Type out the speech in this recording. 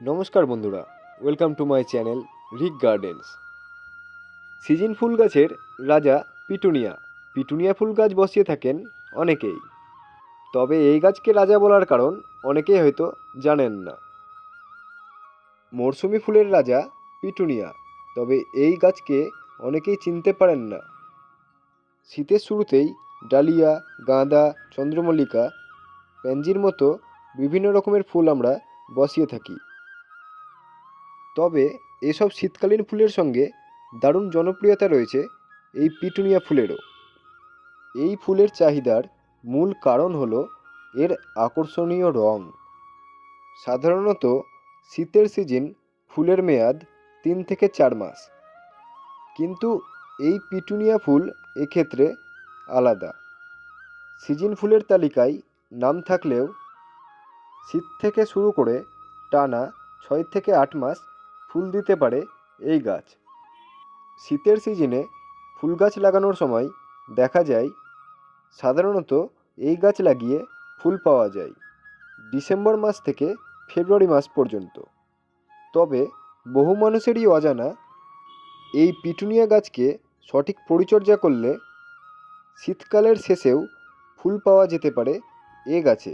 নমস্কার বন্ধুরা welcome to my channel Rik gardens season ফুল গাছের রাজা পিটুনিয়া পিটুনিয়া ফুল গাছ বসিয়ে থাকেন অনেকেই। তবে এই গাছকে রাজা বলার কারণ অনেকেই হয়তো জানেন না। মরশুমি ফুলের রাজা পিটুনিয়া, তবে এই গাছকে অনেকেই চিনতে পারেন না। শীতের শুরুতেই ডালিয়া, গাঁদা, চন্দ্রমল্লিকা প্যানজির মতো বিভিন্ন রকমের ফুল আমরা বসিয়ে থাকি। তবে এসব শীতকালীন ফুলের সঙ্গে দারুণ জনপ্রিয়তা রয়েছে এই পিটুনিয়া ফুলেরও। এই ফুলের চাহিদার মূল কারণ হলো এর আকর্ষণীয় রং। সাধারণত শীতের সিজন ফুলের মেয়াদ তিন থেকে চার মাস। কিন্তু এই পিটুনিয়া ফুল এক্ষেত্রে আলাদা। সিজন ফুলের তালিকায় নাম থাকলেও শীত থেকে শুরু করে টানা ছয় থেকে আট মাস ফুল দিতে পারে এই গাছ। শীতের সিজনে ফুল গাছ লাগানোর সময় দেখা যায়, সাধারণত এই গাছ লাগিয়ে ফুল পাওয়া যায় ডিসেম্বর মাস থেকে ফেব্রুয়ারি মাস পর্যন্ত। তবে বহু মানুষেরই অজানা এই পিটুনিয়া গাছকে সঠিক পরিচর্যা করলে শীতকালের শেষেও ফুল পাওয়া যেতে পারে এ গাছে।